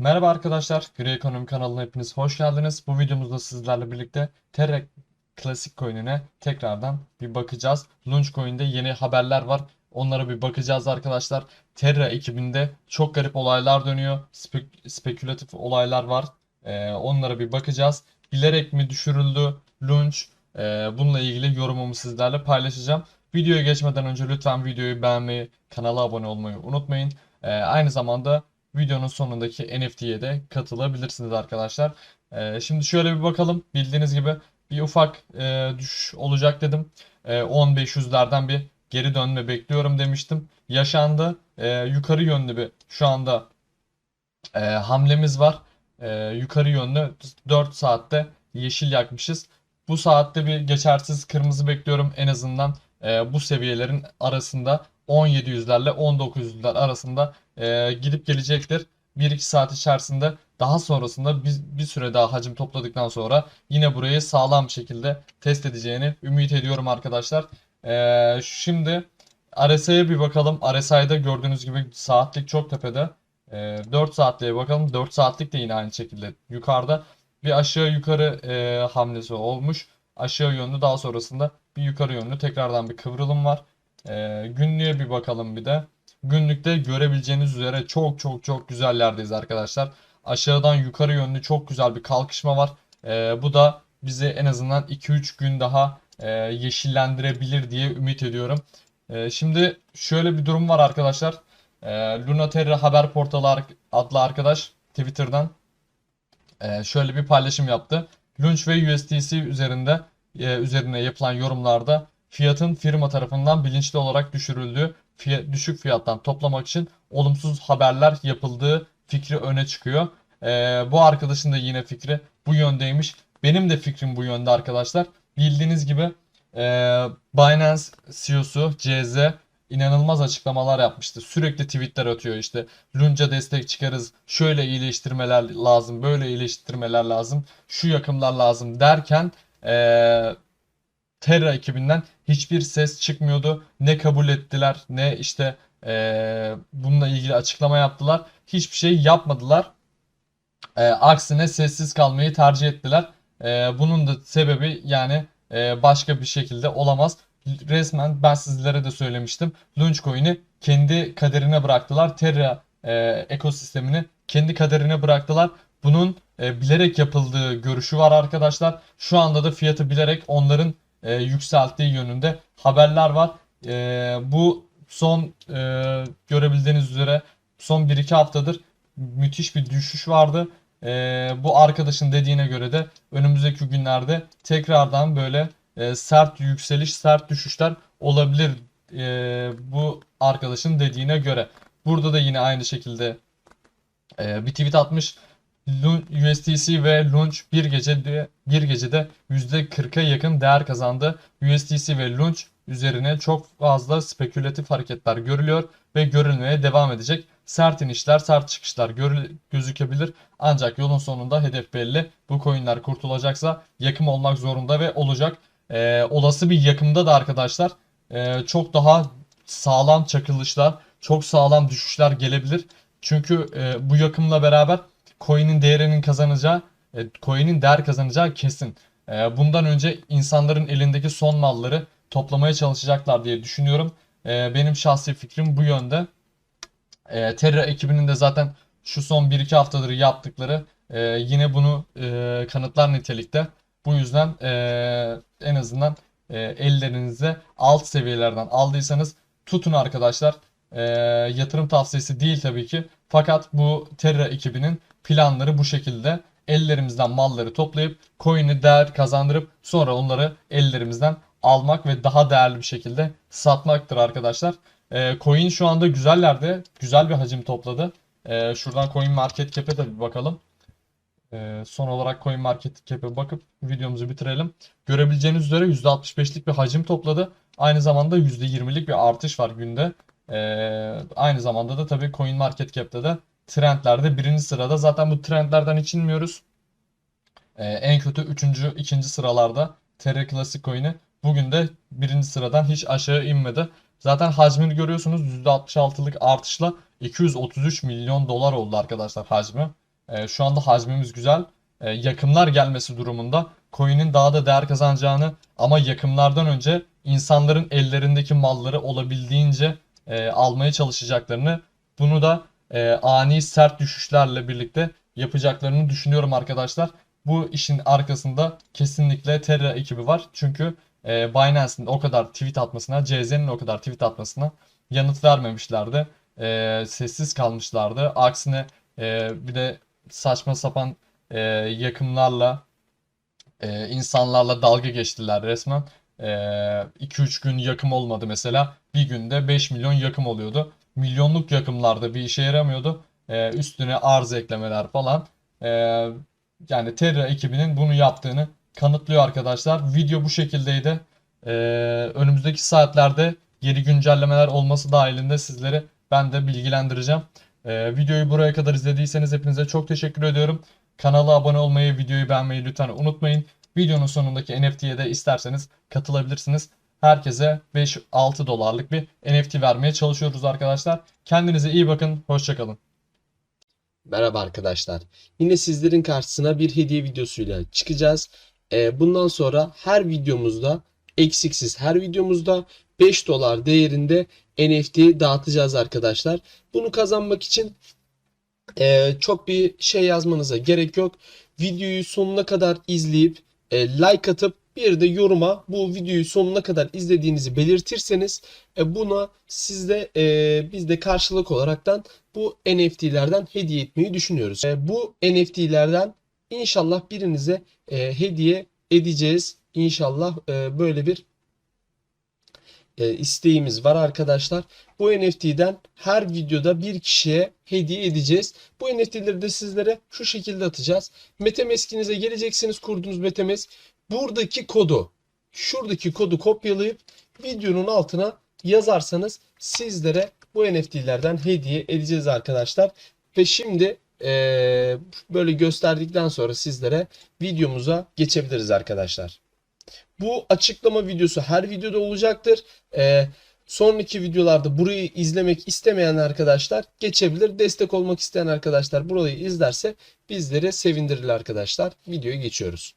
Merhaba arkadaşlar, Gri Ekonomi kanalına hepiniz hoş geldiniz. Bu videomuzda sizlerle birlikte Terra Klasik Coin'ine tekrardan bir bakacağız. Launch Coin'de yeni haberler var. Onlara bir bakacağız arkadaşlar. Terra ekibinde çok garip olaylar dönüyor. Spek- spekülatif olaylar var. Ee, onlara bir bakacağız. Bilerek mi düşürüldü Launch? Ee, bununla ilgili yorumumu sizlerle paylaşacağım. Videoya geçmeden önce lütfen videoyu beğenmeyi, kanala abone olmayı unutmayın. Ee, aynı zamanda videonun sonundaki NFT'ye de katılabilirsiniz arkadaşlar. Ee, şimdi şöyle bir bakalım. Bildiğiniz gibi bir ufak e, düşüş olacak dedim. E, 10.500'lerden bir geri dönme bekliyorum demiştim. Yaşandı. E, yukarı yönlü bir şu anda e, hamlemiz var. Yukarı yönlü 4 saatte yeşil yakmışız. Bu saatte bir geçersiz kırmızı bekliyorum. En azından e, bu seviyelerin arasında 1700'lerle 1900'ler arasında e, gidip gelecektir. 1-2 saat içerisinde daha sonrasında bir, bir süre daha hacim topladıktan sonra yine burayı sağlam bir şekilde test edeceğini ümit ediyorum arkadaşlar. E, şimdi RSI'ye bir bakalım. RSI'de gördüğünüz gibi saatlik çok tepede. E, 4 saatliğe bakalım. 4 saatlik de yine aynı şekilde yukarıda. Bir aşağı yukarı e, hamlesi olmuş. Aşağı yönlü daha sonrasında bir yukarı yönlü tekrardan bir kıvrılım var. E, günlüğe bir bakalım bir de. Günlükte görebileceğiniz üzere çok çok çok güzel yerdeyiz arkadaşlar. Aşağıdan yukarı yönlü çok güzel bir kalkışma var. Ee, bu da bizi en azından 2-3 gün daha e, yeşillendirebilir diye ümit ediyorum. Ee, şimdi şöyle bir durum var arkadaşlar. Ee, Lunaterra haber portalı adlı arkadaş Twitter'dan e, şöyle bir paylaşım yaptı. Lunch ve USDC üzerinde e, üzerine yapılan yorumlarda fiyatın firma tarafından bilinçli olarak düşürüldüğü fiy- düşük fiyattan toplamak için olumsuz haberler yapıldığı fikri öne çıkıyor. Ee, bu arkadaşın da yine fikri bu yöndeymiş. Benim de fikrim bu yönde arkadaşlar. Bildiğiniz gibi e, Binance CEO'su CZ inanılmaz açıklamalar yapmıştı. Sürekli tweetler atıyor işte. Lunca destek çıkarız. Şöyle iyileştirmeler lazım. Böyle iyileştirmeler lazım. Şu yakımlar lazım derken e, Terra ekibinden hiçbir ses çıkmıyordu. Ne kabul ettiler ne işte eee, bununla ilgili açıklama yaptılar. Hiçbir şey yapmadılar. Eee, aksine sessiz kalmayı tercih ettiler. Eee, bunun da sebebi yani eee, başka bir şekilde olamaz. Resmen ben sizlere de söylemiştim. Launchcoin'i kendi kaderine bıraktılar. Terra eee, ekosistemini kendi kaderine bıraktılar. Bunun e, bilerek yapıldığı görüşü var arkadaşlar. Şu anda da fiyatı bilerek onların e, yükselttiği yönünde haberler var. E, bu son e, görebildiğiniz üzere son 1-2 haftadır müthiş bir düşüş vardı. E, bu arkadaşın dediğine göre de önümüzdeki günlerde tekrardan böyle e, sert yükseliş, sert düşüşler olabilir e, bu arkadaşın dediğine göre. Burada da yine aynı şekilde e, bir tweet atmış. USDC ve Launch bir gecede bir gecede %40'a yakın değer kazandı. USDC ve Launch üzerine çok fazla spekülatif hareketler görülüyor ve görülmeye devam edecek. Sert inişler, sert çıkışlar gözükebilir. Ancak yolun sonunda hedef belli. Bu coinler kurtulacaksa yakım olmak zorunda ve olacak. Ee, olası bir yakımda da arkadaşlar e, çok daha sağlam çakılışlar, çok sağlam düşüşler gelebilir. Çünkü e, bu yakımla beraber coin'in değerinin kazanacağı, e, coin'in değer kazanacağı kesin. E, bundan önce insanların elindeki son malları toplamaya çalışacaklar diye düşünüyorum. E, benim şahsi fikrim bu yönde. E, Terra ekibinin de zaten şu son 1-2 haftadır yaptıkları e, yine bunu e, kanıtlar nitelikte. Bu yüzden e, en azından e, ellerinizde alt seviyelerden aldıysanız tutun arkadaşlar. E, yatırım tavsiyesi değil tabii ki. Fakat bu Terra ekibinin planları bu şekilde. Ellerimizden malları toplayıp coin'i değer kazandırıp sonra onları ellerimizden almak ve daha değerli bir şekilde satmaktır arkadaşlar. E, coin şu anda güzellerde. Güzel bir hacim topladı. E, şuradan Coin Market Cap'e de bir bakalım. E, son olarak Coin Market Cap'e bakıp videomuzu bitirelim. Görebileceğiniz üzere %65'lik bir hacim topladı. Aynı zamanda %20'lik bir artış var günde. E, aynı zamanda da tabii Coin Market Cap'te de trendlerde birinci sırada. Zaten bu trendlerden hiç inmiyoruz. E, en kötü üçüncü, ikinci sıralarda Terra Classic Coin'i. Bugün de birinci sıradan hiç aşağı inmedi. Zaten hacmini görüyorsunuz %66'lık artışla 233 milyon dolar oldu arkadaşlar hacmi. E, şu anda hacmimiz güzel. E, yakımlar gelmesi durumunda coin'in daha da değer kazanacağını ama yakımlardan önce insanların ellerindeki malları olabildiğince e, almaya çalışacaklarını bunu da e, ani sert düşüşlerle birlikte yapacaklarını düşünüyorum arkadaşlar. Bu işin arkasında kesinlikle Terra ekibi var. Çünkü e, Binance'in o kadar tweet atmasına, CZ'nin o kadar tweet atmasına yanıt vermemişlerdi. E, sessiz kalmışlardı. Aksine e, bir de saçma sapan e, yakımlarla e, insanlarla dalga geçtiler resmen. 2-3 gün yakım olmadı mesela. Bir günde 5 milyon yakım oluyordu. Milyonluk yakımlarda bir işe yaramıyordu. E, üstüne arz eklemeler falan. E, yani Terra ekibinin bunu yaptığını kanıtlıyor arkadaşlar. Video bu şekildeydi. Önümüzdeki saatlerde geri güncellemeler olması dahilinde sizleri ben de bilgilendireceğim. E, videoyu buraya kadar izlediyseniz hepinize çok teşekkür ediyorum. Kanala abone olmayı, videoyu beğenmeyi lütfen unutmayın. Videonun sonundaki NFT'ye de isterseniz katılabilirsiniz. Herkese 5-6 dolarlık bir NFT vermeye çalışıyoruz arkadaşlar. Kendinize iyi bakın. Hoşçakalın. Merhaba arkadaşlar. Yine sizlerin karşısına bir hediye videosuyla çıkacağız. Ee, bundan sonra her videomuzda eksiksiz her videomuzda 5 dolar değerinde NFT dağıtacağız arkadaşlar. Bunu kazanmak için e, çok bir şey yazmanıza gerek yok. Videoyu sonuna kadar izleyip e, like atıp bir de yoruma bu videoyu sonuna kadar izlediğinizi belirtirseniz e, buna sizde e, biz de karşılık olaraktan bu NFT'lerden hediye etmeyi düşünüyoruz. E, bu NFT'lerden inşallah birinize e, hediye edeceğiz. İnşallah e, böyle bir e, isteğimiz var arkadaşlar. Bu NFT'den her videoda bir kişiye hediye edeceğiz. Bu NFT'leri de sizlere şu şekilde atacağız. MetaMask'inize geleceksiniz kurduğunuz MetaMask. Buradaki kodu, şuradaki kodu kopyalayıp videonun altına yazarsanız sizlere bu NFT'lerden hediye edeceğiz arkadaşlar. Ve şimdi eee, böyle gösterdikten sonra sizlere videomuza geçebiliriz arkadaşlar. Bu açıklama videosu her videoda olacaktır. Eee, sonraki videolarda burayı izlemek istemeyen arkadaşlar geçebilir. Destek olmak isteyen arkadaşlar burayı izlerse bizleri sevindirir arkadaşlar. Videoya geçiyoruz.